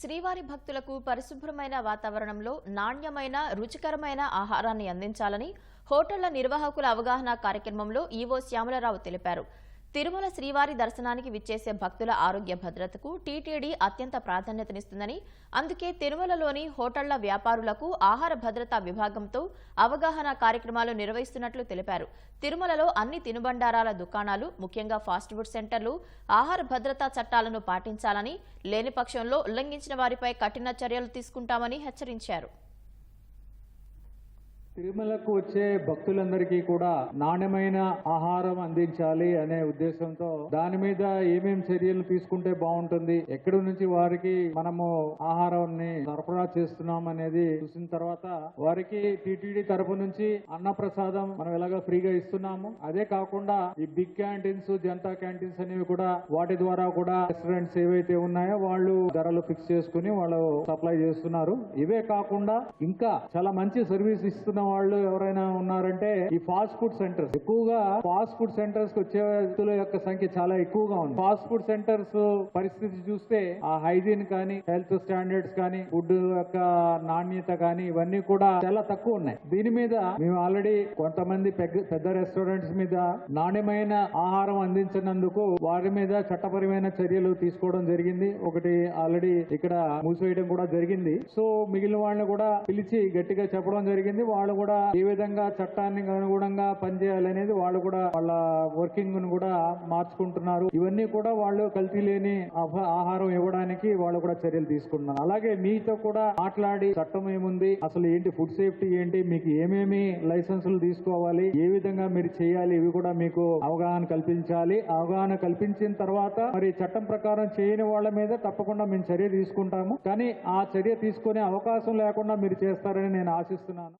శ్రీవారి భక్తులకు పరిశుభ్రమైన వాతావరణంలో నాణ్యమైన రుచికరమైన ఆహారాన్ని అందించాలని హోటళ్ళ నిర్వాహకుల అవగాహన కార్యక్రమంలో ఈవో శ్యామలరావు తెలిపారు. తిరుమల శ్రీవారి దర్శనానికి విచ్చేసే భక్తుల ఆరోగ్య భద్రతకు టీటీడీ అత్యంత ప్రాధాన్యతనిస్తుందని అందుకే తిరుమలలోని హోటళ్ళ వ్యాపారులకు ఆహార భద్రతా విభాగంతో అవగాహన కార్యక్రమాలు నిర్వహిస్తున్నట్లు తెలిపారు. తిరుమలలో అన్ని తినుబండారాల దుకాణాలు ముఖ్యంగా ఫాస్ట్ ఫుడ్ సెంటర్లు ఆహార భద్రతా చట్టాలను పాటించాలని లేని పక్షంలో ఉల్లంఘించిన వారిపై కఠిన చర్యలు తీసుకుంటామని హెచ్చరించారు. తిరుమలకు వచ్చే భక్తులందరికీ కూడా నాణ్యమైన ఆహారం అందించాలి అనే ఉద్దేశంతో దాని మీద ఏమేం చర్యలు తీసుకుంటే బాగుంటుంది ఎక్కడి నుంచి వారికి మనము ఆహారాన్ని సరఫరా చేస్తున్నాం అనేది చూసిన తర్వాత వారికి టీటీడీ తరపు నుంచి అన్నప్రసాదం మనం ఎలాగ ఫ్రీగా ఇస్తున్నాము. అదే కాకుండా ఈ బిగ్ క్యాంటీన్స్ జనతా క్యాంటీన్స్ అనేవి కూడా వాటి ద్వారా కూడా రెస్టారెంట్స్ ఏవైతే ఉన్నాయో వాళ్ళు ధరలు ఫిక్స్ చేసుకుని వాళ్ళు సప్లై చేస్తున్నారు. ఇవే కాకుండా ఇంకా చాలా మంచి సర్వీస్ ఇస్తున్నాం వాళ్ళు ఎవరైనా ఉన్నారంటే ఈ ఫాస్ట్ ఫుడ్ సెంటర్స్ ఎక్కువగా ఫాస్ట్ ఫుడ్ సెంటర్స్కి వచ్చే వ్యక్తుల యొక్క సంఖ్య చాలా ఎక్కువగా ఉంది. ఫాస్ట్ ఫుడ్ సెంటర్స్ పరిస్థితి చూస్తే ఆ హైజీన్ కానీ హెల్త్ స్టాండర్డ్స్ కానీ ఫుడ్ యొక్క నాణ్యత కానీ ఇవన్నీ కూడా చాలా తక్కువ ఉన్నాయి. దీని మీద మేము ఆల్రెడీ కొంతమంది పెద్ద పెద్ద రెస్టారెంట్స్ మీద నాణ్యమైన ఆహారం అందించినందుకు వారి మీద చట్టపరమైన చర్యలు తీసుకోవడం జరిగింది. ఒకటి ఆల్రెడీ ఇక్కడ మూసివేయడం కూడా జరిగింది. సో మిగిలిన వాళ్ళని కూడా పిలిచి గట్టిగా చెప్పడం జరిగింది. వాళ్ళు కూడా ఏ విధంగా చట్టానికి అనుగుణంగా పనిచేయాలనేది వాళ్ళు కూడా వాళ్ళ వర్కింగ్ను కూడా మార్చుకుంటున్నారు. ఇవన్నీ కూడా వాళ్ళు కల్తీ లేని ఆహారం ఇవ్వడానికి వాళ్ళు కూడా చర్యలు తీసుకుంటున్నారు. అలాగే మీతో కూడా మాట్లాడి చట్టం ఏముంది అసలు ఏంటి ఫుడ్ సేఫ్టీ ఏంటి మీకు ఏమేమి లైసెన్సులు తీసుకోవాలి ఏ విధంగా మీరు చేయాలి ఇవి కూడా మీకు అవగాహన కల్పించాలి. అవగాహన కల్పించిన తర్వాత మరి చట్టం ప్రకారం చేయని వాళ్ళ మీద తప్పకుండా మేము చర్య తీసుకుంటాము. కానీ ఆ చర్య తీసుకునే అవకాశం లేకుండా మీరు చేస్తారని నేను ఆశిస్తున్నాను.